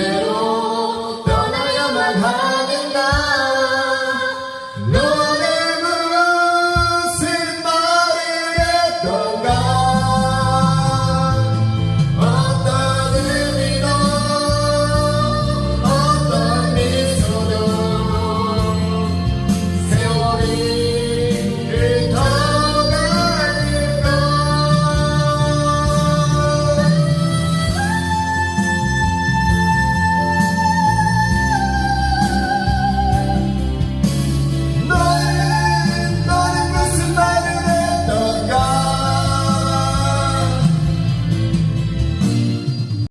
이대로 떠나야만 하